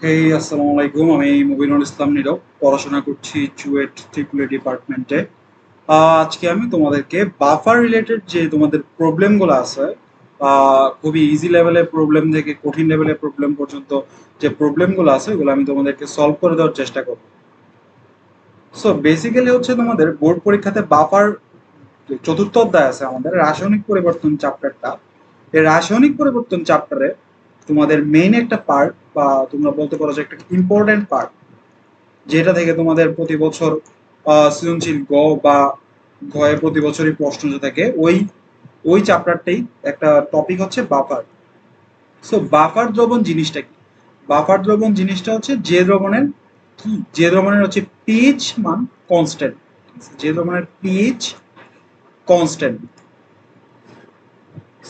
এই আসসালামু আলাইকুম আমি মুবিনুল ইসলাম নীরব। পড়াশোনা করছি চুয়েট ত্রিপুরা ডিপার্টমেন্টে। আজকে আমি তোমাদেরকে বাফার রিলেটেড যে তোমাদের প্রবলেমগুলো আছে খুবই ইজি লেভেলের প্রবলেম থেকে কঠিন লেভেলের প্রবলেম পর্যন্ত যে প্রবলেমগুলো আছে ওগুলো আমি তোমাদেরকে সলভ করে দেওয়ার চেষ্টা করব। সো বেসিক্যালি হচ্ছে তোমাদের বোর্ড পরীক্ষাতে বাফার চতুর্থ অধ্যায় আছে আমাদের, রাসায়নিক পরিবর্তন চ্যাপ্টারটা এই রাসায়নিক পরিবর্তন চ্যাপ্টারে তোমাদের মেইন একটা পার্ট বা তোমরা বলতে পারো যে একটা ইম্পর্টেন্ট পার্ট যেটা থেকে তোমাদের প্রতি বছর সৃজনশীল গ বা ঘয়ে প্রতি বছরই প্রশ্ন যে থাকে, ওই ওই চ্যাপ্টারটাই একটা টপিক হচ্ছে বাফার সো বাফার দ্রবণ জিনিসটা কি? বাফার দ্রবণ জিনিসটা হচ্ছে যে দ্রবণের কি? যে দ্রবণের হচ্ছে পিএইচ মান কনস্ট্যান্ট যে দ্রবণের পিএইচ কনস্ট্যান্ট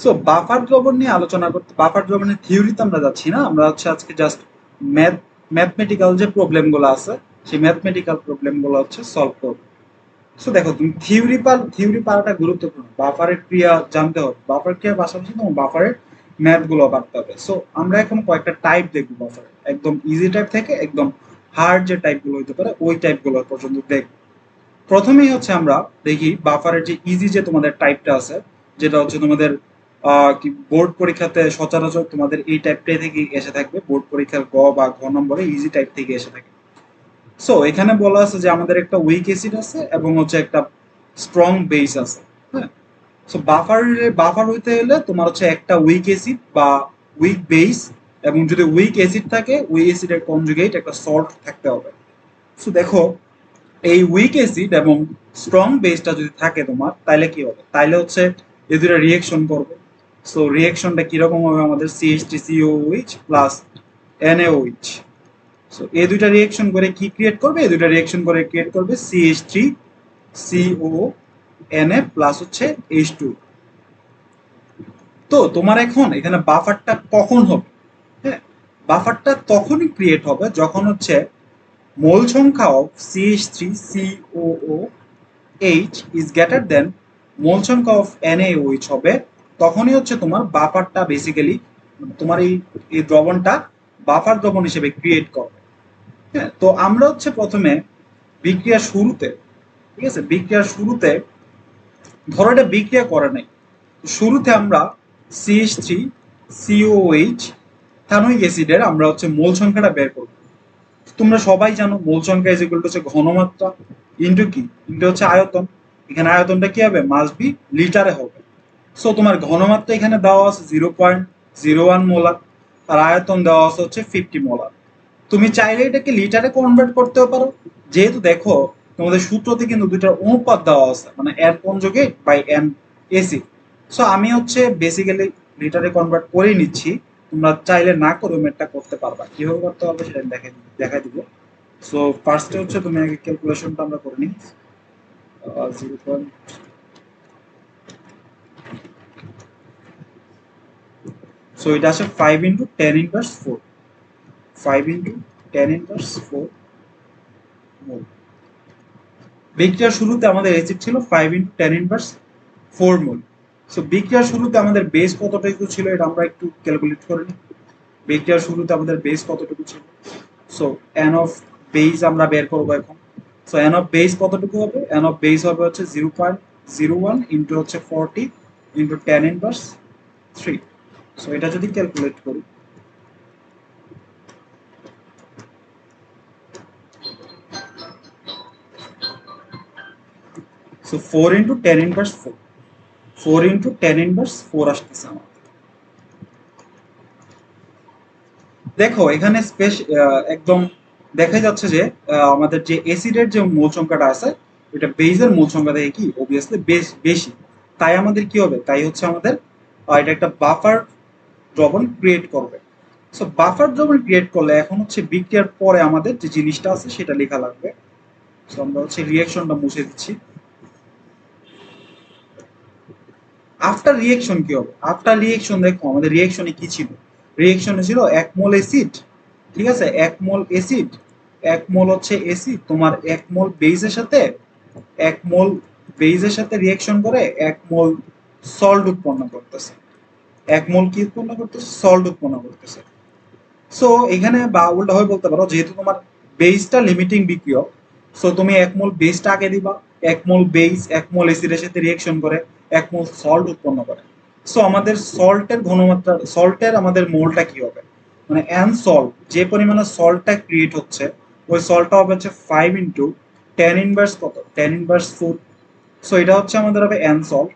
সো বাফার দ্রবণ নিয়ে আলোচনা করতে বাফার দ্রবণের থিওরিতে আমরা যাচ্ছি না। আমরা হচ্ছে আজকে জাস্ট ম্যাথ ম্যাথমেটিক্যাল যে প্রবলেমগুলো আছে, সেই ম্যাথমেটিক্যাল প্রবলেমগুলো হচ্ছে সলভ করব। সো দেখো, তুমি থিওরি পার থিওরি পারাটা গুরুত্বপূর্ণ। বাফারের ক্রিয়া জানতে হবে। বাফার ক্রিয়ার পাশাপাশি তোমার বাফারের ম্যাথগুলো পারতে হবে। সো আমরা এখন কয়েকটা টাইপ দেখব বাফার। একদম ইজি টাইপ থেকে একদম হার্ড যে টাইপগুলো হতে পারে, ওই টাইপগুলো পর্যন্ত দেখব। প্রথমেই হচ্ছে আমরা দেখি বাফারের যে ইজি যে তোমাদের টাইপটা আছে, যেটা হচ্ছে তোমাদের কি বোর্ড পরীক্ষাতে সচরাচর তোমাদের এই টাইপটাই থেকে এসে থাকবে। বোর্ড পরীক্ষার গ বা ঘ নম্বরে ইজি টাইপ থেকে এসে থাকে। সো এখানে বলা আছে যে আমাদের একটা উইক অ্যাসিড আছে এবং হচ্ছে একটা স্ট্রং বেস আছে হ্যাঁ? সো বাফার বাফার হইতে হলে তোমার হচ্ছে একটা উইক অ্যাসিড বা উইক বেস এবং যদি উইক অ্যাসিড থাকে ওই অ্যাসিডের কনজুগেট একটা সল্ট থাকতে হবে। সো দেখো, এই উইক অ্যাসিড এবং স্ট্রং বেসটা যদি থাকে তোমার, তাইলে কি হবে? তাইলে হচ্ছে এই দুটো রিয়েকশন করবে। সো রিয়েকশনটা কীরকম হবে আমাদের সিওইচ প্লাস এনএওইচ সো এই দুইটা রিয়েকশন করে কি ক্রিয়েট করবে? এই দুইটা রিয়েকশন করে ক্রিয়েট করবে CH three CO NA plus হচ্ছে এইচ টু তো, তোমার এখন এখানে বাফারটা কখন হবে? হ্যাঁ বাফারটা তখনই ক্রিয়েট হবে যখন হচ্ছে মোল সংখ্যা of CH three COO H is greater than mole সংখ্যা অফ এনএওইচ হবে তখনই হচ্ছে তোমার বাফারটা বেসিক্যালি তোমার এই এই দ্রবণটা বাফার দ্রবণ হিসেবে ক্রিয়েট করবে হ্যাঁ তো আমরা হচ্ছে প্রথমে বিক্রিয়ার শুরুতে, ঠিক আছে? বিক্রিয়ার শুরুতে ধরো এটা বিক্রিয়া করে নাই। শুরুতে আমরা সিএইচ থ্রি সিওএইচ থানোইক অ্যাসিডের আমরা হচ্ছে মোল সংখ্যাটা বের করব। তোমরা সবাই জানো মোল সংখ্যা ইজ টু হচ্ছে ঘনমাত্রা। ইন্টু কি? ইন্টু হচ্ছে আয়তন। এখানে আয়তনটা কি হবে? মাস বি লিটারে হবে। সো তোমার ঘনমাত্রা এখানে দেওয়া আছে zero point zero one molar আর আয়তন দেওয়া আছে হচ্ছে ফিফটি মোলার তুমি চাইলে এটাকে লিটারে কনভার্ট করতেও পারো। যেহেতু দেখো, তোমাদের সূত্রতে কিন্তু দুইটার অনুপাত দেওয়া আছে মানে N conjugate by N AC so আমি হচ্ছে বেসিক্যালি লিটারে কনভার্ট করে নিচ্ছি। তোমরা চাইলে না করে ম্যাটটা করতে পারবা। কীভাবে করতে হবে সেটা আমি দেখাই দেখাই দিব। সো ফার্স্টে হচ্ছে তুমি আগে ক্যালকুলেশনটা আমরা করে নিই। জিরো পয়েন্ট সো এটা আসে five into ten inverse four five into ten inverse four mole বিক্রিয়ার শুরুতে আমাদের এসিড ছিল five into ten inverse four mole so বিক্রিয়ার শুরুতে আমাদের বেস কতটুকু ছিল এটা আমরা একটু ক্যালকুলেট করে নিই। বিক্রিয়ার শুরুতে আমাদের বেস কতটুকু ছিল? সো এন অফ বেস আমরা বের করব এখন। সো এন অফ বেস কতটুকু হবে? এন অফ বেস হবে হচ্ছে zero point zero one into হচ্ছে forty into ten inverse three so এটা যদি ক্যালকুলেট করি so four into ten inverse four four into ten inverse four আসতেছে আমার দেখো, এখানে স্পেশ একদম দেখা যাচ্ছে যে আমাদের যে এসিডের যে মূল সংখ্যাটা আছে, এটা বেজের মূল সংখ্যা থেকে কি? অবভিয়াসলি বেশ বেশি। তাই আমাদের কি হবে? তাই হচ্ছে আমাদের এটা একটা বাফার দ্রবণ ক্রিয়েট করবে। সো বাফার দ্রবণ ক্রিয়েট করলে এখন হচ্ছে বিক্রিয়ার পরে আমাদের যে জিনিসটা আছে সেটা লেখা লাগবে। সো আমরা হচ্ছে রিয়াকশনটা মুছে দিচ্ছি। আফটার রিয়েকশন কি হবে? আফটার রিয়েকশন দেখো, আমাদের রিয়েকশনে কি ছিল? রিয়েকশনে ছিল এক মোল অ্যাসিড ঠিক আছে? এক মোল অ্যাসিড এক মোল হচ্ছে অ্যাসিড তোমার এক মোল বেজের সাথে এক মোল বেজের সাথে রিয়েকশন করে এক মোল সল্ট উৎপন্ন করতেছে। এক মোল কি উৎপন্ন করতেছে? সল্ট উৎপন্ন করতেছে। সো এখানে বা উল্টা হয়ে বলতে পারো, যেহেতু তোমার বেসটা লিমিটিং বিক্রিয় সো তুমি এক মোল বেসটা আগে দিবা, এক মোল বেস এক মোল এসিডের সাথে রিয়েকশন করে, এক মোল সল্ট উৎপন্ন করে। সো আমাদের সল্টের ঘনমাত্রা সল্টের আমাদের মোলটা কি হবে? মানে অ্যান সল্ট যে পরিমাণে সল্টটা ক্রিয়েট হচ্ছে, ওই সল্টটা হবে হচ্ছে ফাইভ ইন্টু টেন ইনভার্স কত? টেন ইনভার্স ফোর সো এটা হচ্ছে আমাদের হবে অ্যান সল্ট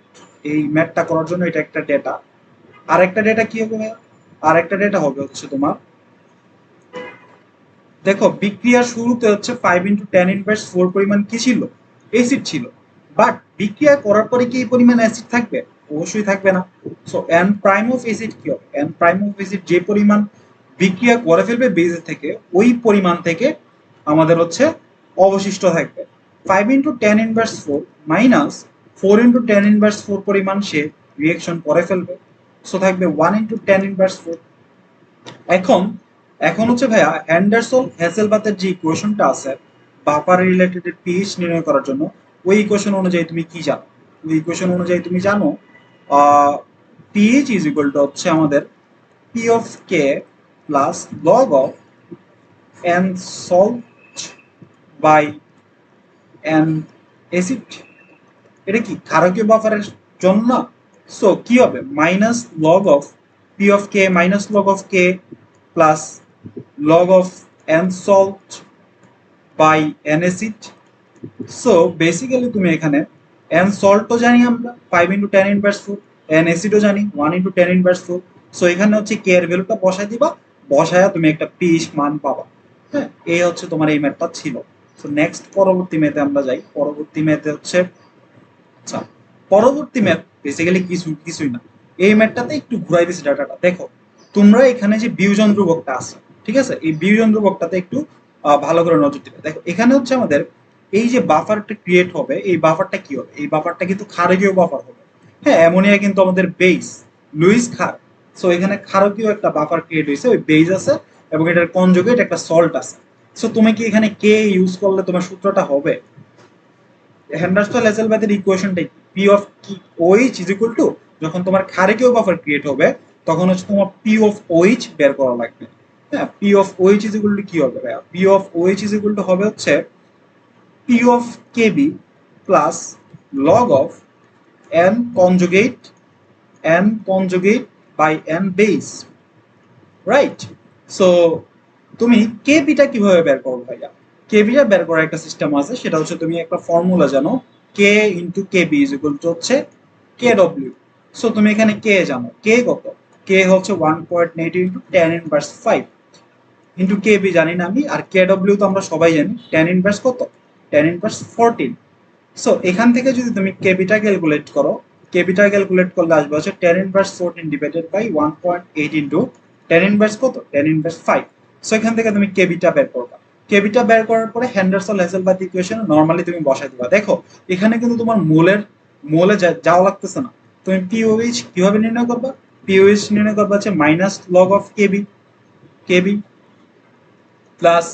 এই ম্যাথটা করার জন্য এটা একটা ডেটা আর একটা ডেটা কি হবে? আর একটা ডেটা হবে হচ্ছে তোমার, দেখো বিক্রিয়ার শুরুতে হচ্ছে five into ten inverse four পরিমাণ কি ছিল? অ্যাসিড ছিল। বাট বিক্রিয়া করার পরে কি পরিমাণ অ্যাসিড থাকবে? অবশ্যই থাকবে না। So N prime of acid কি হবে? এন প্রাইম অফ অ্যাসিড যে পরিমাণ বিক্রিয়া করে ফেলবে বেজে থেকে, ওই পরিমাণ থেকে আমাদের হচ্ছে অবশিষ্ট থাকবে। Five into ten inverse four minus four into ten inverse four পরিমাণ সে রিয়েকশন করে ফেলবে। সো থাকবে one into ten inverse four এখন এখন হচ্ছে ভাইয়া, অ্যান্ডারসন হ্যাসেলবাতের যে ইকুয়েশনটা আছে, বাফার রিলেটেড পিএইচ নির্ণয় করার জন্য, ওই ইকুয়েশন অনুযায়ী তুমি কি জানো? ওই ইকুয়েশন অনুযায়ী তুমি জানো পিএইচ ইজ ইকুয়াল টু হচ্ছে আমাদের p of K plus log of N salt by N acid এটা কি ক্ষারকীয় বাফারের জন্য? সো কি হবে? Minus log of p of K minus log of K plus log of N salt by N acid so basically তুমি এখানে N সল্টও জানি আমরা five into ten inverse four N অ্যাসিডও জানি one into ten inverse four so এখানে হচ্ছে কে এর ভ্যালুটা বসাই দিবা, বসায়া তুমি একটা পিস মান পাবা। হ্যাঁ এই হচ্ছে তোমার এই ম্যাথটা ছিল। সো নেক্সট পরবর্তী ম্যাথে আমরা যাই। পরবর্তী ম্যাথে হচ্ছে আচ্ছা পরবর্তী ম্যাথ বেসিক্যালি কিছু কিছুই না। এই ম্যাথটাতে একটু ঘুরাই দিছি ডাটাটা। দেখো, তোমরা এখানে যে বিয়োজন ধ্রুবকটা আছে, ঠিক আছে? এই বিয়োজন ধ্রুবকটাতে একটু ভালো করে নজর দিবে। দেখো, এখানে হচ্ছে আমাদের এই যে বাফারটা ক্রিয়েট হবে, এই বাফারটা কি হবে? এই বাফারটা কিন্তু ক্ষারকীয় বাফার হবে। হ্যাঁ অ্যামোনিয়া কিন্তু আমাদের বেস লুইস ক্ষার। সো এখানে ক্ষারকীয় একটা বাফার ক্রিয়েট হয়েছে, ওই বেস আছে এবং এটার কনজুগেট একটা সল্ট আছে। সো তুমি কি এখানে কে ইউজ করলে তোমার সূত্রটা হবে? হ্যান্ডারস্টল লেজেলবাদের ইকুয়েশনটা পি অফ কি ওইচ ইজ ইকুয়াল টু যখন তোমার ক্ষারকীয় বাফার ক্রিয়েট হবে, তখন হচ্ছে তোমার পি অফ ওইচ বের করা লাগবে। হ্যাঁ p of OH is equal to কি হবে ভাইয়া? P of OH is equal to হবে হচ্ছে p of Kb plus log of N conjugate N conjugate by N base right so তুমি কেবিটা কীভাবে বের করো ভাইয়া? কেবিটা বের করার একটা সিস্টেম আছে, সেটা হচ্ছে তুমি একটা ফর্মুলা জানো। K into Kb is equal to হচ্ছে কে ডব্লিউ সো তুমি এখানে কে জানো। কে কত? কে হচ্ছে one point eight into ten inverse five into Kb জানি না আমি, আর কে ডব্লিউ তো আমরা সবাই জানি। টেন ইনভার্স কত? টেন ইনভার্স ফোরটিন সো এখান থেকে যদি তুমি কেবিটা ক্যালকুলেট করো কেবিটা ক্যালকুলেট করলে আসবে হচ্ছে ten inverse fourteen divided by one point eight into ten inverse কত? টেন ইনভার্স ফাইভ সো এখান থেকে তুমি কেবিটা বের করবা। কেবিটা বের করার পরে হ্যান্ডারসন হ্যাসেলবাদ ইকুয়েশন নর্মালি তুমি বসাই দিবা। দেখো, এখানে কিন্তু তোমার মোলের, মোলে যাওয়া লাগতেছে না। তুমি পিওএইচ কীভাবে নির্ণয় করবা? পিওএইচ নির্ণয় করবা হচ্ছে minus log of Kb Kb plus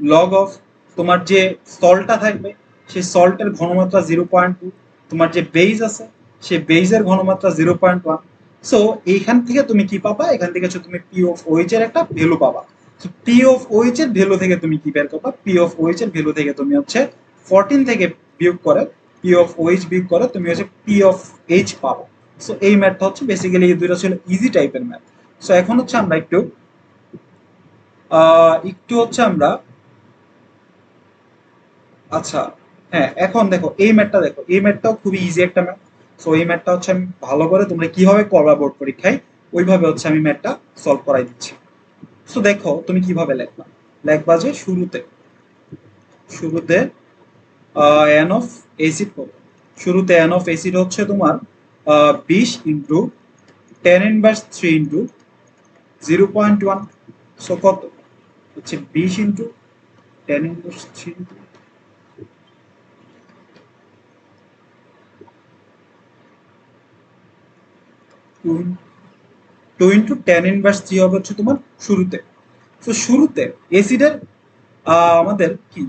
log of তোমার যে সল্টটা থাকবে, সেই সল্টের ঘনমাত্রা জিরো পয়েন্ট টু তোমার যে বেজ আছে, সেই বেজের ঘনমাত্রা জিরো পয়েন্ট ওয়ান সো এইখান থেকে তুমি কি পাবা? এখান থেকে তুমি পি অফ ওইচ এর একটা ভ্যালু পাবা। পি অফ ওইচ এর ভ্যালু থেকে তুমি কি বের করবা? পি অফ ওইচ এর ভ্যালু থেকে তুমি হচ্ছে ফোরটিন থেকে বিয়োগ করে পি অফ ওইচ বিয়োগ করে তুমি হচ্ছে পি অফ এইচ পাবো। সো এই ম্যাথটা হচ্ছে বেসিক্যালি এই দুইটা ছিল ইজি টাইপের ম্যাথ সো এখন হচ্ছে আমরা একটু একটু হচ্ছে আমরা আচ্ছা হ্যাঁ এখন দেখো, এই ম্যাথটা দেখো, এই ম্যাথটাও খুবই ইজি একটা ম্যাথ সো এই ম্যাথটা হচ্ছে আমি ভালো করে তোমরা কীভাবে করবা বোর্ড পরীক্ষায়? ওইভাবে হচ্ছে আমি ম্যাথটা সলভ করাই দিচ্ছি। সো দেখো, তুমি কীভাবে লিখবা? লিখবা যে শুরুতে শুরুতে এন অফ এসিড কত শুরুতে এন অফ এসিড হচ্ছে তোমার বিশ into ten inverse three into zero point one so কত? হচ্ছে বিশ into ten inverse three into two into ten inverse three হবে হচ্ছে তোমার শুরুতে। তো শুরুতে এসিডের আমাদের কি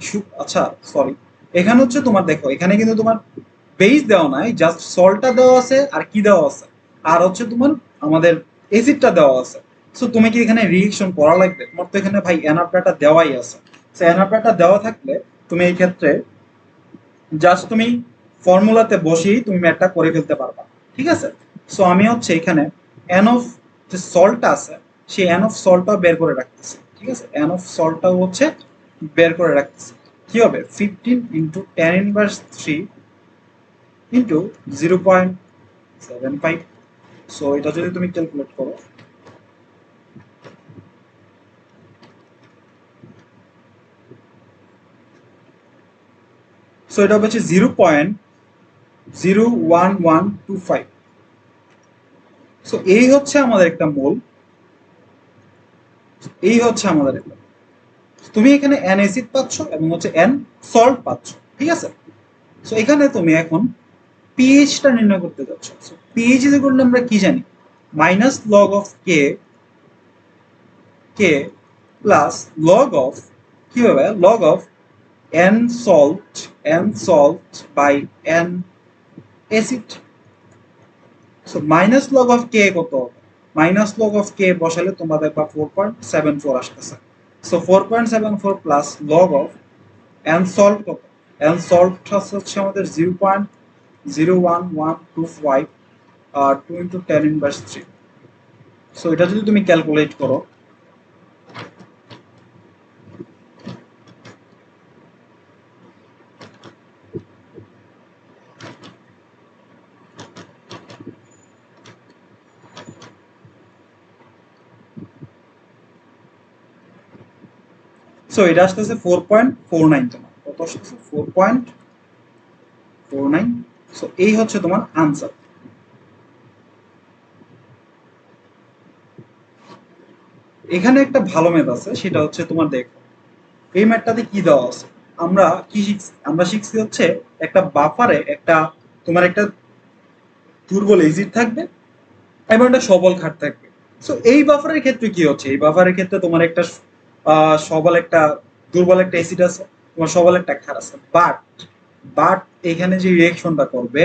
আচ্ছা সরি এখানে হচ্ছে তোমার দেখো, এখানে কিন্তু তোমার বেস দেওয়া নাই জাস্ট সল্টটা দেওয়া আছে আর কি দেওয়া আছে। আর হচ্ছে তোমার, আমাদের এসিডটা দেওয়া আছে। সো তুমি কি এখানে রিয়েকশন করা লাগবে? তোমার তো এখানে ভাই ডাটা দেওয়াই আছে। সো ডাটা দেওয়া থাকলে তুমি এই ক্ষেত্রে জাস্ট তুমি ফর্মুলাতে বসেই তুমি ম্যাথটা করে ফেলতে পারবা। ঠিক আছে? সো আমি হচ্ছে এখানে এন অফ যে সল্টটা আছে, সেই এন অফ সল্টটাও বের করে রাখতেছে। ঠিক আছে? এন অফ সল্টটাও হচ্ছে বের করে রাখতেছে। কি হবে? Fifteen into ten inverse three into zero point seven five so এটা যদি তুমি ক্যালকুলেট করো সো এটা হচ্ছে zero point zero one one two five so এই হচ্ছে আমাদের একটা মোল। এই হচ্ছে আমাদের একটা তুমি এখানে এন অ্যাসিড পাচ্ছ এবং হচ্ছে এন সল্ট পাচ্ছ, ঠিক আছে? সো এখানে তুমি এখন পিএইচটা নির্ণয় করতে যাচ্ছ। পিএইচ ইকুয়াল আমরা কি জানি? Minus log of K K plus log of কি হবে log of n salt n salt by n acid so minus log of K কত মাইনাস লগ অফ কে বসালে তোমাদের বা ফোর পয়েন্ট সেভেন ফোর আসতেছে so four point seven four plus log of N salt কত? N salt হচ্ছে আমাদের zero point zero one one two five two into ten inverse three so এটা যদি তুমি ক্যালকুলেট করো সো এটা আসতেছে ফোর পয়েন্ট ফোর নাইন তোমার। কত আসতেছে? Four point four nine so এই হচ্ছে তোমার আনসার এখানে একটা ভালো ম্যাথ আছে, সেটা হচ্ছে তোমার দেখো, এই ম্যাথটাতে কি দেওয়া আছে? আমরা কি শিখছি? আমরা শিখছি হচ্ছে একটা বাফারে একটা, তোমার একটা দুর্বল এজিট থাকবে এবং একটা সবল খাট থাকবে। সো এই বাফারের ক্ষেত্রে কি হচ্ছে? এই বাফারের ক্ষেত্রে তোমার একটা সবল একটা, দুর্বল একটা অ্যাসিড আছে তোমার সবল একটা ক্ষার আছে। বাট বাট এখানে যে রিয়েকশনটা করবে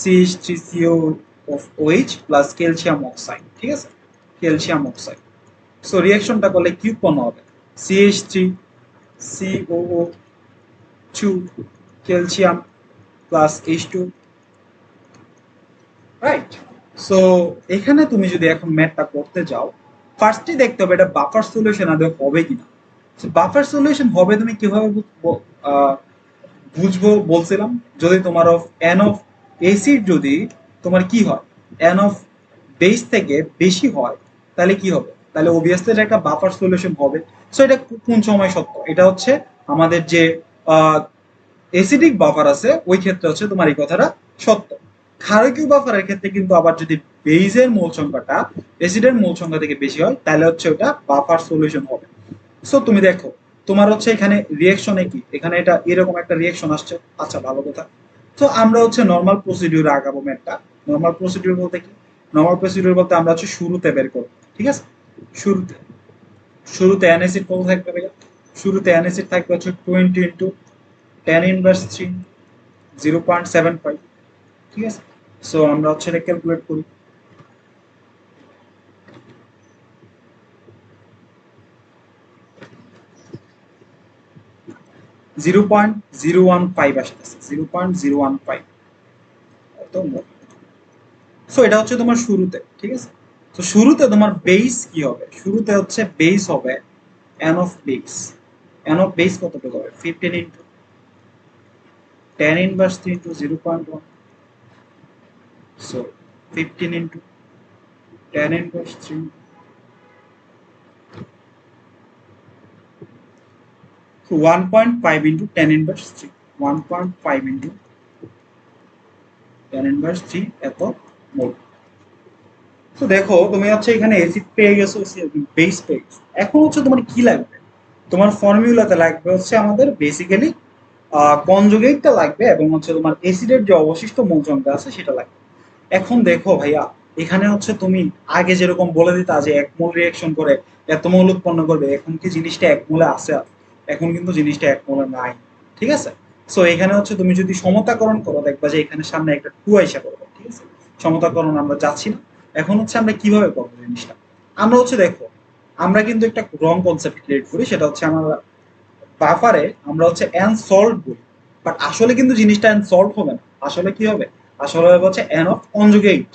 CH three CO of OH plus calcium oxide ঠিক আছে? ক্যালসিয়াম অক্সাইড সো রিয়েকশনটা করলে কি উৎপন্ন হবে। CH three COO two calcium plus H two right so এখানে তুমি যদি এখন ম্যাথটা করতে যাও ফার্স্টই দেখতে হবে এটা বাফার সলিউশন আদৌ হবে কিনা। বাফার সলিউশন হবে তুমি কীভাবে বুঝবো- বলছিলাম, যদি তোমার অফ এন অফ এসিড যদি তোমার কি হয় এন অফ বেস থেকে বেশি হয়, তাহলে কি হবে? তাহলে ওবিয়াসলি এটা একটা বাফার সলিউশন হবে। সো এটা কোন সময় সত্য? এটা হচ্ছে আমাদের যে এসিডিক বাফার আছে, ওই ক্ষেত্রে হচ্ছে তোমার এই কথাটা সত্য। ক্ষারকীয় বাফারের ক্ষেত্রে কিন্তু আবার যদি বেইজের মূল সংখ্যাটা অ্যাসিডের মূল সংখ্যা থেকে বেশি হয়, তাহলে হচ্ছে ওটা বাফার সলিউশন হবে। সো তুমি দেখো, তোমার হচ্ছে এখানে রিয়েকশনে কি? এখানে এটা এরকম একটা রিয়েকশন আসছে। আচ্ছা ভালো কথা। তো আমরা হচ্ছে নর্মাল প্রসিডিউর আগাবো ম্যাটটা নর্মাল প্রসিডিউর বলতে কি? নর্মাল প্রসিডিউর বলতে আমরা হচ্ছে শুরুতে বের করব, ঠিক আছে? শুরুতে। শুরুতে অ্যানাসিড কত থাকবে ভাইয়া? শুরুতে অ্যানাসিড থাকবে হচ্ছে twenty into ten inverse three zero point seven five ঠিক আছে? সো আমরা হচ্ছে এটা ক্যালকুলেট করি। Zero point zero one five আসতেছে। Zero point zero one five so এটা হচ্ছে তোমার শুরুতে, ঠিক আছে? তো শুরুতে তোমার বেস কি হবে? শুরুতে হচ্ছে বেস হবে N of base N of base কতটুকু হবে? Fifteen into ten inverse three into zero point one ten inverse three one point five into ten inverse three one point five into ten inverse three এত mole তো দেখো, তুমি হচ্ছে এখানে acid পেয়ে গেছো বেস পেয়ে এখন হচ্ছে তোমার কি লাগবে? তোমার ফর্মুলাতে লাগবে হচ্ছে আমাদের বেসিক্যালি কনজুগেটটা লাগবে এবং হচ্ছে তোমার এসিডের যে অবশিষ্ট মূল সংখ্যা আছে সেটা লাগবে। এখন দেখো ভাইয়া, এখানে হচ্ছে তুমি আগে যেরকম বলে দিতা যে এক মোল রিয়েকশন করে, এত মোল উৎপন্ন করবে, এখন কি জিনিসটা এক মোলে আছে এখন কিন্তু জিনিসটা এক মোলে নাই, ঠিক আছে? সো এখানে হচ্ছে তুমি যদি সমতাকরণ করো, দেখবা যে এখানে সামনে একটা টু আইসা করবে ঠিক আছে? সমতাকরণ আমরা যাচ্ছি না। এখন হচ্ছে আমরা কীভাবে করব জিনিসটা? আমরা হচ্ছে দেখো, আমরা কিন্তু একটা রং কনসেপ্ট ক্রিয়েট করি, সেটা হচ্ছে আমরা বাফারে আমরা হচ্ছে অ্যান সল্ট বলি। বাট আসলে কিন্তু জিনিসটা অ্যান সল্ট হবে না। আসলে কি হবে? আসলে হচ্ছে অ্যান অফ কনজুগেট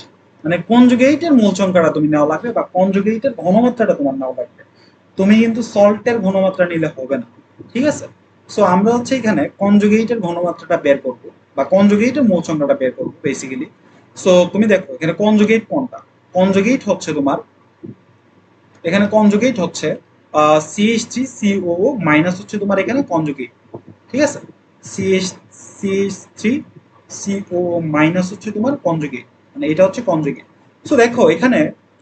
মানে কনজুগেটের মূল সংখ্যাটা তুমি নেওয়া লাগবে বা কনজুগেটের ঘনমাত্রাটা তোমার নেওয়া লাগবে। তুমি কিন্তু সল্টের ঘনমাত্রা নিলে হবে না, ঠিক আছে? সো আমরা হচ্ছে এখানে কনজুগেটের ঘনমাত্রাটা বের করব বা কনজুগেটের মূল সংখ্যাটা বের করব বেসিক্যালি সো তুমি দেখো, এখানে কনজুগেট কোনটা? কনজুগেট হচ্ছে তোমার, এখানে কনজুগেট হচ্ছে থ্রি সিও মাইনাস হচ্ছে তোমার এখানে কনজুগেট ঠিক আছে? CH CH three CO minus হচ্ছে তোমার কনজুগেট মানে এটা হচ্ছে কনজুগেট সো দেখো, এখানে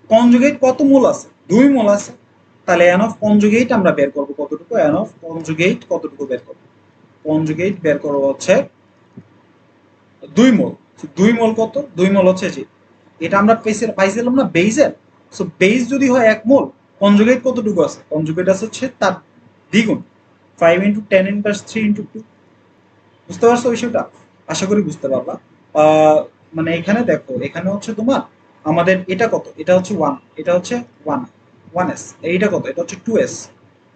কনজুগেট কত মোল আছে? দুই মূল আছে। তাহলে এন অফ কনজুগেট আমরা বের করব কতটুকু? এন অফ কনজুগেট কতটুকু বের করব? কনজুগেট বের করব হচ্ছে দুই মোল। দুই মোল কত? দুই মোল হচ্ছে যে, এটা আমরা পেসের পাইছিলাম না বেইজের? সো বেইজ যদি হয় এক মোল কনজুগেট কতটুকু আছে? কনজুগেট আছে হচ্ছে তার দ্বিগুণ। Five into ten inverse three into two বুঝতে পারছ বিষয়টা? আশা করি বুঝতে পারবা মানে এখানে দেখো, এখানে হচ্ছে তোমার আমাদের এটা কত? এটা হচ্ছে ওয়ান এটা হচ্ছে ওয়ান ওয়ান এস এইটা কত? এটা হচ্ছে টু এস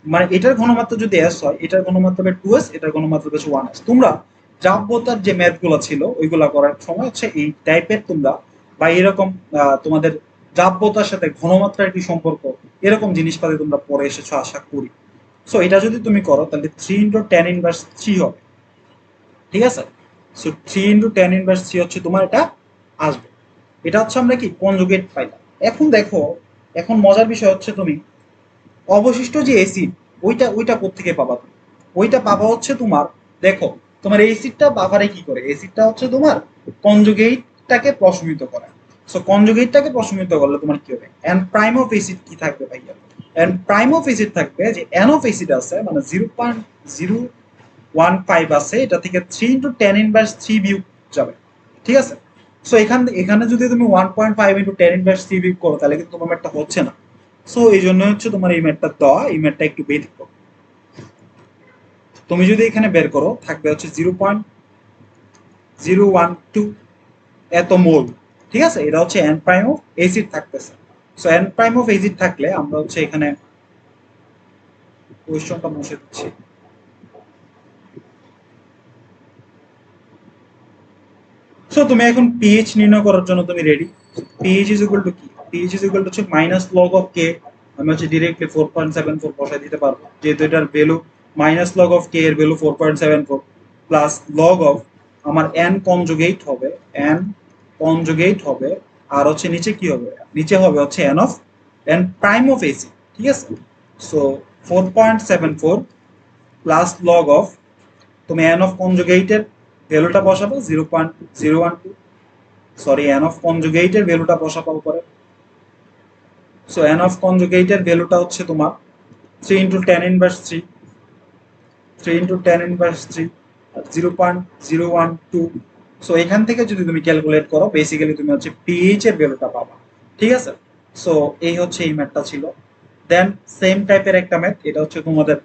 মানে এটার ঘনমাত্রা যদি এস হয়, এটার ঘনমাত্রা হবে টু এস এটার ঘনমাত্রা হচ্ছে ওয়ান এস তোমরা যাব্যতার যে ম্যাথগুলো ছিল, ওইগুলা করার সময় হচ্ছে এই টাইপের তোমরা বা এরকম তোমাদের যাব্যতার সাথে ঘনমাত্রার কি সম্পর্ক, এরকম জিনিসপাতি তোমরা পরে এসেছ, আশা করি। সো এটা যদি তুমি করো, তাহলে three into ten inverse three হবে। ঠিক আছে? So three into ten inverse three হচ্ছে তোমার এটা আসবে। এটা হচ্ছে আমরা কি? কনজুগেট পাইলাম। এখন দেখো, এখন মজার বিষয় হচ্ছে তুমি, অবশিষ্ট যে এসিড ওইটা ওইটা কোত্থেকে পাবা তুমি? ওইটা পাবা হচ্ছে তোমার, দেখো, তোমার এসিডটা বাফারে কি করে? এসিডটা হচ্ছে তোমার কনজুগেটটাকে প্রশমিত করে। সো কনজুগেটটাকে প্রশমিত করলে তোমার কি হবে? এন্ড প্রাইম অফ এসিড কি থাকবে ভাইয়া? এন্ড প্রাইম অফ এসিড থাকবে যে এন অফ এসিড আছে মানে zero point zero one five আছে, এটা থেকে three into ten inverse three বিয়োগ যাবে। ঠিক আছে? সো এখান এখানে যদি তুমি one point five into ten inverse three বিয়োগ করো, তাহলে কিন্তু তোমার ম্যাটটা হচ্ছে না। সো এই জন্য হচ্ছে তোমার এই ম্যাটটা দেওয়া, এই ম্যাটটা একটু ব্যতিক্রম তুমি যদি এখানে বের করো, থাকবে হচ্ছে zero point zero one two এত মোল। ঠিক আছে? এটা হচ্ছে এন প্রাইম অফ এসিড থাকতেছে। So N prime of acid থাকলে আমরা হচ্ছে এখানে কোয়েশ্চনটা মুছে দিচ্ছি। সো তুমি এখন পিএইচ নির্ণয় করার জন্য তুমি ready pH is equal to কি? পিএইচ ইজ ইকুয়াল টু হচ্ছে মাইনাস লগ অফ কে আমি হচ্ছে directly four point seven four বসাই দিতে পারব। যেহেতু এটার value minus log of K এর value four point seven four plus log of আমার এন কনজুগেট হবে এন কনজুগেট হবে, আর হচ্ছে নিচে কি হবে? নিচে হবে হচ্ছে N of N prime of acid ঠিক আছে? So four point seven four plus log of তুমি এন অফ কনজুগেটের ভ্যালুটা বসাবো zero point zero one two sorry N of কনজুগেটের ভ্যালুটা বসাবো উপরে। সো এন অফ কনজুগেটের ভ্যালুটা হচ্ছে তোমার three into ten inverse three three into ten inverse three zero point zero one two so এখান থেকে যদি তুমি ক্যালকুলেট করো বেসিক্যালি তুমি হচ্ছে পিএইচ এর ভ্যালুটা পাবা। ঠিক আছে? সো এই হচ্ছে এই ম্যাথটা ছিল। দেন সেম টাইপের একটা ম্যাথ এটা হচ্ছে তোমাদের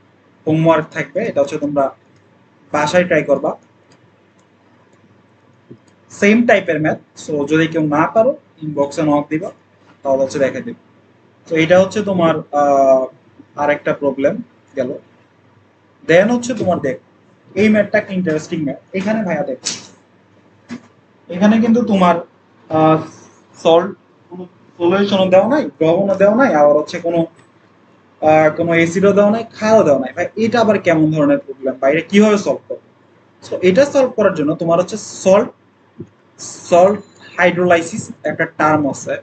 হোমওয়ার্ক থাকবে, এটা হচ্ছে তোমরা বাসায় ট্রাই করবা। সেম টাইপের ম্যাথ সো যদি কেউ না পারো ইনবক্সে নক দিবা, তাহলে হচ্ছে দেখে দিবে। তো এটা হচ্ছে তোমার আর একটা প্রবলেম গেল। দেন হচ্ছে তোমার দেখ, এই ম্যাথটা একটা ইন্টারেস্টিং ম্যাথ এখানে ভাইয়া দেখ, এখানে কিন্তু তোমার সল্ট কোনো সলিউশনও দেওয়া নাই দ্রবণও দেওয়া নাই, আবার হচ্ছে কোনো কোনো এসিডও দেওয়া নাই খাওয়া দেওয়া নাই। ভাই, এটা আবার কেমন ধরনের প্রবলেম বা এটা কীভাবে সলভ করবে? সো এটা সলভ করার জন্য তোমার হচ্ছে সল্ট সল্ট হাইড্রোলাইসিস একটা টার্ম আছে।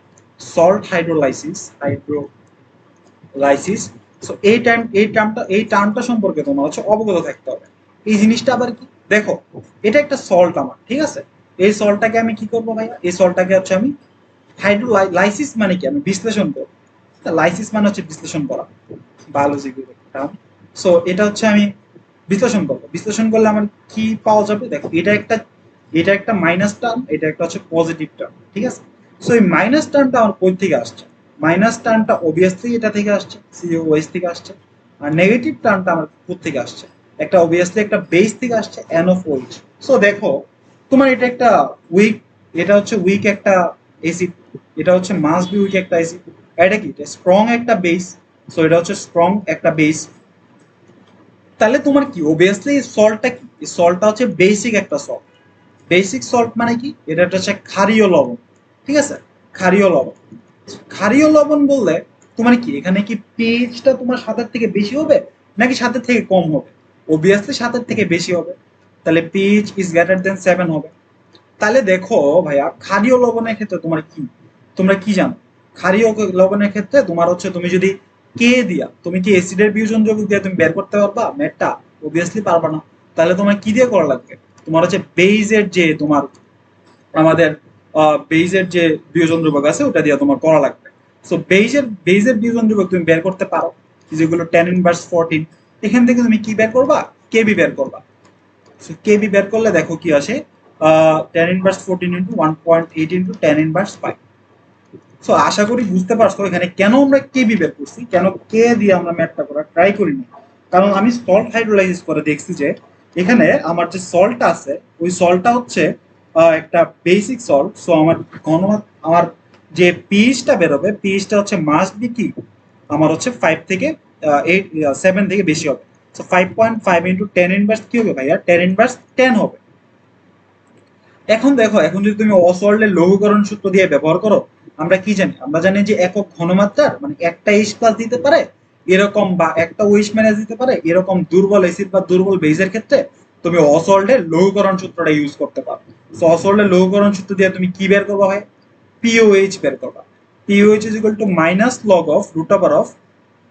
সল্ট হাইড্রোলাইসিস হাইড্রোলাইসিস সো এই টাইম এই টার্মটা এই টার্মটা সম্পর্কে তোমার হচ্ছে অবগত থাকতে হবে। এই জিনিসটা আবার কি? দেখো, এটা একটা সল্ট আমার, ঠিক আছে? এই সল্টটাকে আমি কি করব ভাইয়া? এই সল্টটাকে হচ্ছে আমি হাইড্রোলাইসিস মানে কি? আমি বিশ্লেষণ করব। লাইসিস মানে হচ্ছে বিশ্লেষণ করা। বায়োলজি টার্ম সো এটা হচ্ছে আমি বিশ্লেষণ করব। বিশ্লেষণ করলে আমার কি পাওয়া যাবে? দেখো, এটা একটা এটা একটা মাইনাস টার্ম এটা একটা হচ্ছে পজিটিভ টার্ম ঠিক আছে? সো এই মাইনাস টার্মটা আমার কই থেকে আসছে? মাইনাস টার্মটা অবভিয়াসলি এটা থেকে আসছে সিওএস থেকে আসছে, আর নেগেটিভ টার্মটা আমার কোথ থেকে আসছে? একটা অবভিয়াসলি একটা বেস থেকে আসছে এন অফ ওইচ সো দেখো, তোমার এটা একটা উইক এটা হচ্ছে উইক একটা এসিড এটা হচ্ছে মাস বি উইক একটা এসিড এটা কি? এটা স্ট্রং একটা বেস সো এটা হচ্ছে স্ট্রং একটা বেস তাহলে তোমার কি? ওবিয়াসলি সল্টটা কি? সল্টটা হচ্ছে বেসিক একটা সল্ট বেসিক সল্ট মানে কি? এটা হচ্ছে ক্ষারীয় লবণ। ঠিক আছে? ক্ষারীয় লবণ। ক্ষারীয় লবণ বললে তোমার কি? এখানে কি পিএইচটা তোমার সাতের থেকে বেশি হবে নাকি সাতের থেকে কম হবে? ওবিয়াসলি সাতের থেকে বেশি হবে। তাহলে pH is greater than seven হবে। তাহলে দেখো ভাইয়া, ক্ষারীয় লবণের ক্ষেত্রে তোমার কি? তোমরা কি জানো? ক্ষারীয় লবণের ক্ষেত্রে তোমার হচ্ছে তুমি যদি কে দিয়া, তুমি কি অ্যাসিডের বিয়োজন যৌগিক দিয়ে তুমি বের করতে পারবা? ম্যাটটা অবভিয়াসলি পারবা না। তাহলে তোমার কি দিয়ে করা লাগবে? তোমার হচ্ছে বেইজের যে তোমার, আমাদের বেইজের যে বিয়োজন ধ্রুবক আছে, ওটা দিয়ে তোমার করা লাগবে। সো বেইজের বেইজের বিয়োজন ধ্রুবক তুমি বের করতে পারো যেগুলো টেন ইনভার্স ফোরটিন এখান থেকে তুমি কি বের করবা? কেবি বের করবা। সো কেবি বের করলে দেখো কি আসে ten inverse fourteen into one point eight into ten inverse five so আশা করি বুঝতে পারছ এখানে কেন আমরা কেবি বের করছি, কেন কে দিয়ে আমরা ম্যাথটা করা ট্রাই করিনি। কারণ আমি সল্ট হাইড্রোলাইসিস করে দেখছি যে এখানে আমার যে সল্টটা আছে, ওই সল্টটা হচ্ছে একটা বেসিক সল্ট সো আমার ঘন আমার যে পিএইচটা বেরোবে পিএইচটা হচ্ছে মাস্ট বি কি? আমার হচ্ছে ফাইভ থেকে এইট সেভেন থেকে বেশি হবে। So five point five into ten inverse কি হবে ভাইয়া? টেন ইনভার্স টেন হবে। এখন দেখো, এখন যদি তুমি অসল্টের লঘুকরণ সূত্র দিয়ে ব্যবহার করো, আমরা কি জানি? আমরা জানি যে একক ঘনমাত্রার মানে একটা এইচ প্লাস দিতে পারে এরকম বা একটা ওইস ম্যানেজ দিতে পারে, এরকম দুর্বল এসিড বা দুর্বল বেজের ক্ষেত্রে তুমি অসল্টের লঘুকরণ সূত্রটা ইউজ করতে পারো। সো অসল্টের লঘুকরণ সূত্র দিয়ে তুমি কি বের করবা হয় পিওএইচ বের করবা। POH is equal to minus log of root over of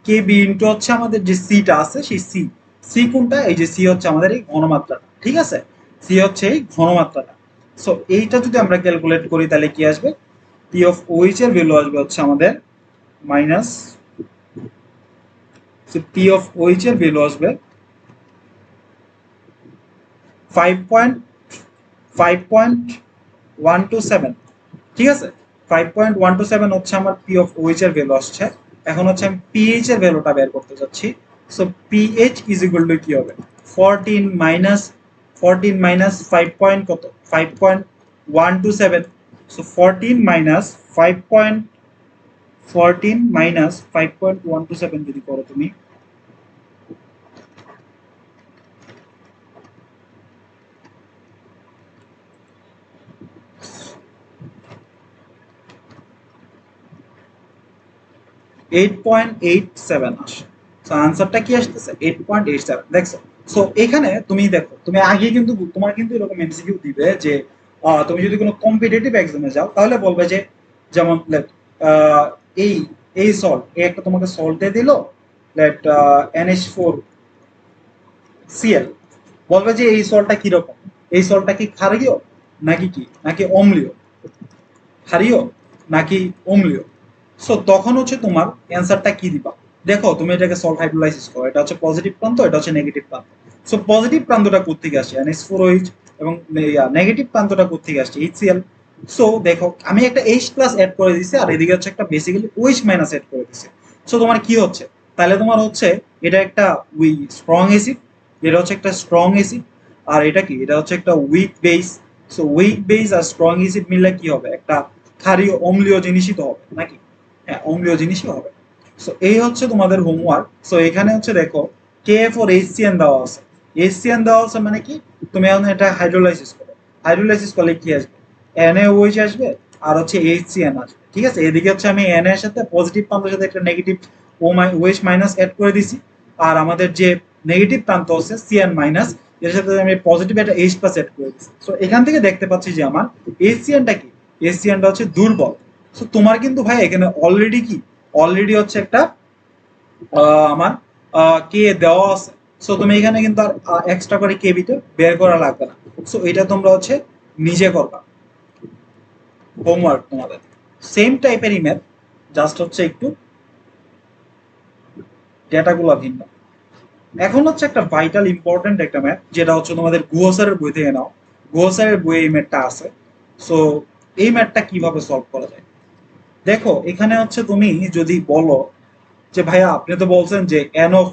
K B into হচ্ছে আমাদের যে সিটা আছে, সেই সি সি কোনটা? এই যে সি হচ্ছে আমাদের এই ঘনমাত্রাটা, ঠিক আছে? সি হচ্ছে এই ঘনমাত্রাটা। সো এইটা যদি আমরা ক্যালকুলেট করি তাহলে কি আসবে? পি অফ ওইচ এর ভ্যালু আসবে হচ্ছে আমাদের মাইনাস আসবে five point five point one two seven ঠিক আছে? Five point one two seven হচ্ছে আমার পি অফ ওইচ এর ভ্যালু আসছে। এখন হচ্ছে আমি পিএইচ এর ভ্যালুটা বের করতে যাচ্ছি। So pH is equal to কি হবে? Fourteen minus fourteen minus five point কত? Five point one two seven so fourteen minus five point fourteen minus five point one two seven যদি করো তুমি। এইট পয়েন্ট এইট সেভেন আসে। আনসারটা কি আসতেছে? এইট পয়েন্ট এইট সেভেন দেখছ? এখানে তুমি দেখো, তুমি আগে কিন্তু তোমার কিন্তু এরকম এমসিকিউ দিবে যে তুমি যদি কোনো কম্পিটিটিভ এক্সামে যাও, তাহলে বলবে যে, যেমন এই এই সল্ট এই একটা তোমাকে সল্ট দিল লেট এনএইচ ফোর সিএল বলবে যে এই সল্টটা কীরকম? এই সল্টটা কি ক্ষারীয় নাকি কি? নাকি অম্লীয়? ক্ষারীয়? নাকি অম্লীয়? সো তখন হচ্ছে তোমার অ্যান্সারটা কি দিবা? দেখো, তুমি এটাকে সল্ট হাইড্রোলাইসিস করো। এটা হচ্ছে পজিটিভ প্রান্ত, এটা হচ্ছে নেগেটিভ প্রান্ত। সো পজিটিভ প্রান্তটা কোথেকে আসছে? এনএস ফোর এবং নেগেটিভ প্রান্তটা কোথেকে আসছে? এইচসিএল সো দেখো, আমি একটা এইচ প্লাস অ্যাড করে দিছি আর এদিকে হচ্ছে একটা বেসিক্যালি ওইচ মাইনাস অ্যাড করে দিছি সো তোমার কি হচ্ছে? তাহলে তোমার হচ্ছে এটা একটা উই স্ট্রং অ্যাসিড এটা হচ্ছে একটা স্ট্রং অ্যাসিড আর এটা কি? এটা হচ্ছে একটা weak base so weak base আর স্ট্রং অ্যাসিড মিললে কি হবে? একটা ক্ষারীয় অম্লীয় জিনিসই তো হবে, নাকি? হ্যাঁ অম্লীয় জিনিসই হবে। সো এই হচ্ছে তোমাদের হোমওয়ার্ক সো এখানে হচ্ছে দেখো কে ফর এইচসিএন দেওয়া আছে। এইচসিএন দেওয়া আছে মানে কি? তুমি এখন এটা হাইড্রোলাইসিস করো। হাইড্রোলাইসিস করলে কি আসবে? NaOH আসবে, আর হচ্ছে এইচসিএন আসবে। ঠিক আছে? এদিকে হচ্ছে আমি Na এর সাথে পজিটিভ প্রান্তের সাথে একটা নেগেটিভ ও মাই ওএইচ মাইনাস অ্যাড করে দিছি। আর আমাদের যে নেগেটিভ প্রান্ত হচ্ছে সিএন মাইনাস এর সাথে আমি পজিটিভ একটা এইচ প্লাস অ্যাড করে দিছি। সো এখান থেকে দেখতে পাচ্ছি যে আমার এইচসিএনটা কি? এইচসিএনটা হচ্ছে দুর্বল। সো তোমার কিন্তু ভাই এখানে অলরেডি কি? অলরেডি হচ্ছে একটা আমার কে দেওয়া আছে। সো তুমি এখানে কিন্তু আর এক্সট্রা করে কে বিটা বের করা লাগবে না। সো এটা তোমরা হচ্ছে নিজে করবা। হোমওয়ার্ক তোমাদের সেম টাইপের ম্যাথ জাস্ট হচ্ছে একটু ডেটাগুলো ভিন্ন। এখন হচ্ছে একটা ভাইটাল ইম্পর্টেন্ট একটা ম্যাথ যেটা হচ্ছে তোমাদের গুহসারের বই থেকে নাও। গুহসারের বইয়ে এই ম্যাথটা আছে। সো এই ম্যাথটা কীভাবে সলভ করা যায়? দেখো, এখানে হচ্ছে তুমি যদি বলো যে, ভাইয়া, আপনি তো বলছেন যে এন অফ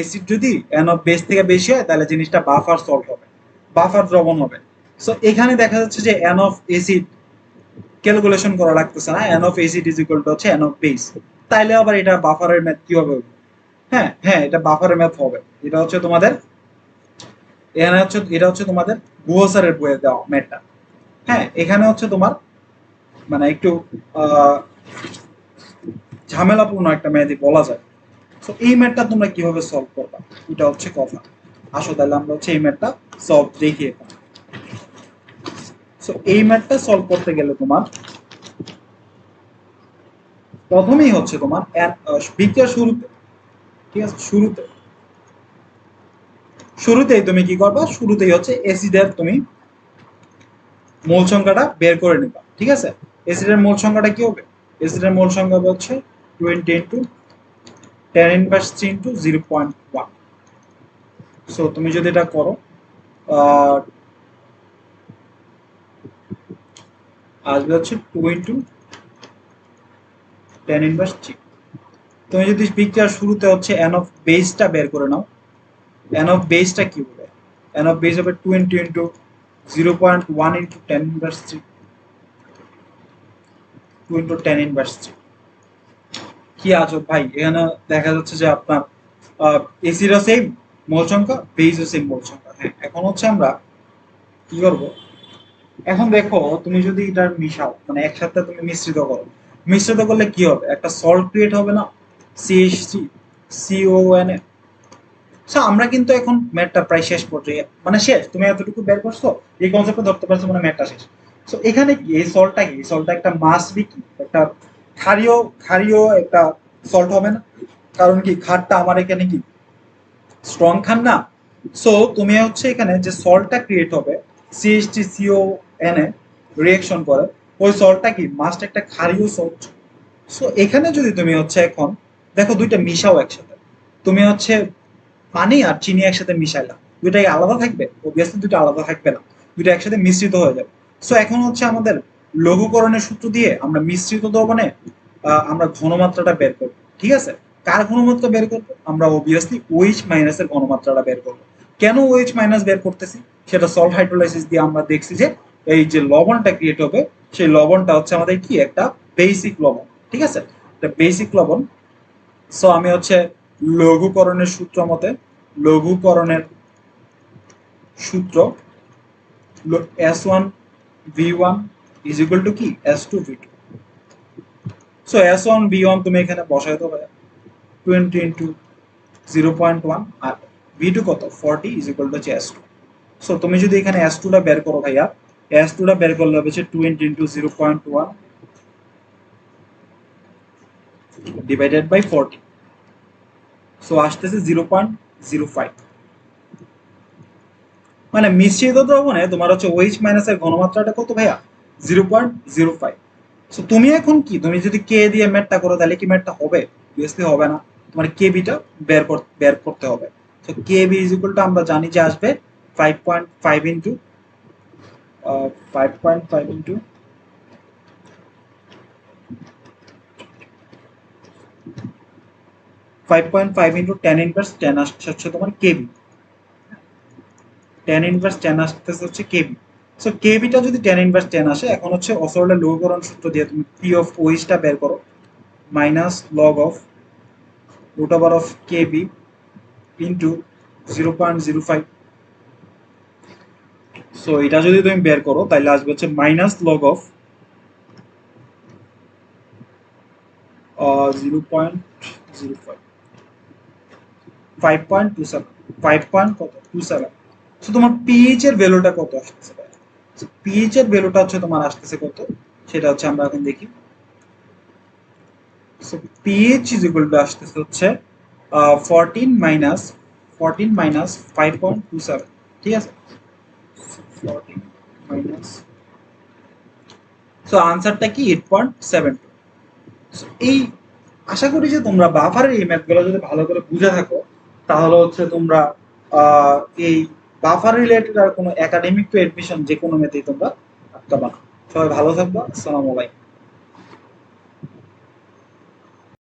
এসিড যদি এন অফ বেস থেকে বেশি হয়, তাহলে জিনিসটা বাফার সল্ট হবে। বাফার দ্রবণ হবে। সো এখানে দেখা যাচ্ছে যে এন অফ এসিড ক্যালকুলেশন করা লাগতেছে না। N of acid is equal to হচ্ছে এন অফ বেস তাইলে আবার এটা বাফারের ম্যাথ কি হবে? হ্যাঁ হ্যাঁ এটা বাফারের ম্যাথ হবে। এটা হচ্ছে তোমাদের, এখানে হচ্ছে, এটা হচ্ছে তোমাদের গুহসারের বইয়ে দেওয়া ম্যাথটা হ্যাঁ এখানে হচ্ছে তোমার মানে একটু ঝামেলাপূর্ণ একটা ম্যাথই বলা যায়। তো এই ম্যাথটা তোমরা কীভাবে সলভ করবা? এটা হচ্ছে কথা। আসো তাহলে আমরা হচ্ছে এই ম্যাথটা সলভ দেখিয়ে সো এই ম্যাথটা সলভ করতে গেলে তোমার প্রথমেই হচ্ছে তোমার বিক্রিয়ার শুরুতে, ঠিক আছে? শুরুতে। শুরুতেই তুমি কি করবা? শুরুতেই হচ্ছে অ্যাসিডের তুমি মোল সংখ্যাটা বের করে নিবা, ঠিক আছে? অ্যাসিডের মোল সংখ্যাটা কি হবে? অ্যাসিডের মোল সংখ্যা হচ্ছে twenty into ten inverse three into zero point one so তুমি যদি এটা করো আসবে হচ্ছে two into ten inverse three তুমি যদি বিক্রিয়ার শুরুতে হচ্ছে এন অফ বেসটা বের করে নাও এন অফ বেসটা কি হবে এন অফ বেস হবে twenty into zero point one into ten inverse three two into ten inverse three কি আছো ভাই, এখানে দেখা যাচ্ছে যে আপনার এসিরও সেম মোল সংখ্যা বেসও সেম মোল সংখ্যা। হ্যাঁ এখন হচ্ছে আমরা কি করব? এখন দেখো, তুমি যদি এটার মিশাও মানে একসাথে তুমি মিশ্রিত করো, মিশ্রিত করলে কি হবে? একটা সল্ট ক্রিয়েট হবে না? সিএইচসি সিওএন সো আমরা কিন্তু এখন ম্যাটটা প্রায় শেষ পর্যায়ে মানে শেষ, তুমি এতটুকু বের করছ, এই কনসেপ্টটা ধরতে পারছ মানে ম্যাটটা শেষ। সো এখানে কি, এই সল্টটা কি? এই সল্টটা একটা মাস বি কি? একটা ক্ষারীয় ক্ষারীয় একটা সল্ট হবে না? কারণ কি খারটা আমার এখানে কি? স্ট্রং খান না? সো তুমি হচ্ছে এখানে যে সল্টটা ক্রিয়েট হবে সিএইচটি সিও এন রিয়েকশন করে। ওই সল্টটা কি? মাস্ট একটা ক্ষারীয় সল্ট সো এখানে যদি তুমি হচ্ছে এখন, দেখো দুইটা মিশাও একসাথে। তুমি হচ্ছে পানি আর চিনি একসাথে মিশাইলা। দুইটাই আলাদা থাকবে অবভিয়াসলি দুইটা আলাদা থাকবে না। দুইটা একসাথে মিশ্রিত হয়ে যাবে। সো এখন হচ্ছে আমাদের লঘুকরণের সূত্র দিয়ে আমরা মিশ্রিত দ্রবণে আমরা ঘনমাত্রাটা বের করব। ঠিক আছে? কার ঘনমাত্রা বের করব? আমরা অবভিয়াসলি ওইচ মাইনাসের ঘনমাত্রাটা বের করব। কেন ওইচ মাইনাস বের করতেছি? সেটা সল্ট হাইড্রোলাইসিস দিয়ে আমরা দেখছি যে এই যে লবণটা ক্রিয়েট হবে, সেই লবণটা হচ্ছে আমাদের কি? একটা বেসিক লবণ, ঠিক আছে? একটা বেসিক লবণ। সো আমি হচ্ছে লঘুকরণের সূত্র মতে, লঘুকরণের সূত্র S one V one is equal to কি? S two V two so S one V one তুমি এখানে বসাই দেবো twenty into zero point one আর ভি টু কত? ফর্টি ইজ ইকুয়াল টু হচ্ছে এস টু সো তুমি যদি এখানে এস টুটা বের করো ভাইয়া এস টুটা বের করলে হচ্ছে twenty into zero point one divided by forty so আসতেছে জিরো পয়েন্ট জিরো ফাইভ মানে মিশ্রিত দ্রবণে তোমার হচ্ছে ওইচ মাইনাসের ঘনমাত্রাটা কত ভাইয়া? Zero point zero five so তুমি এখন কি? তুমি যদি কে দিয়ে ম্যাটটা করো, তাহলে কি ম্যাটটা হবে? হবে না। তোমার কে বিটা বের বের করতে হবে। So K B is equal to আমরা জানি যে আসবে five point five into five point five into five point five into ten inverse ten আসছে হচ্ছে তোমার কেবি টেন ইনভার্স টেন আসতেছে হচ্ছে কেবি সো কেবিটা যদি টেন ইনভার্স টেন আসে, এখন হচ্ছে অসরলের লঘুকরণ সূত্র দিয়ে তুমি পি অফ ওইচটা বের করো। Minus log of root over of KB into zero point zero five so এটা যদি তুমি বের করো তাহলে আসবে হচ্ছে minus log of zero point zero five five point two seven five point কত? টু সেভেন সো তোমার পিএইচ এর ভ্যালুটা কত আসতেছে পিএইচ এর ভ্যালুটা হচ্ছে তোমার আসতেছে কত? সেটা হচ্ছে আমরা এখন দেখি। পিএইচ ইজ ইকুয়াল টু আসতেছে হচ্ছে minus fourteen minus five point two seven ঠিক আছে? ফোরটিন মাইনাস সো আনসারটা কি? এইট পয়েন্ট সেভেন টু এই আশা করি যে তোমরা বাফারের এই ম্যাথগুলো যদি ভালো করে বুঝে থাকো, তাহলে হচ্ছে তোমরা এই বাফার রিলেটেড আর কোনো একাডেমিক টু এডমিশন যে কোনো মেতেই তোমরা আটকাবা সবাই ভালো থাকবা, আসসালামু আলাইকুম।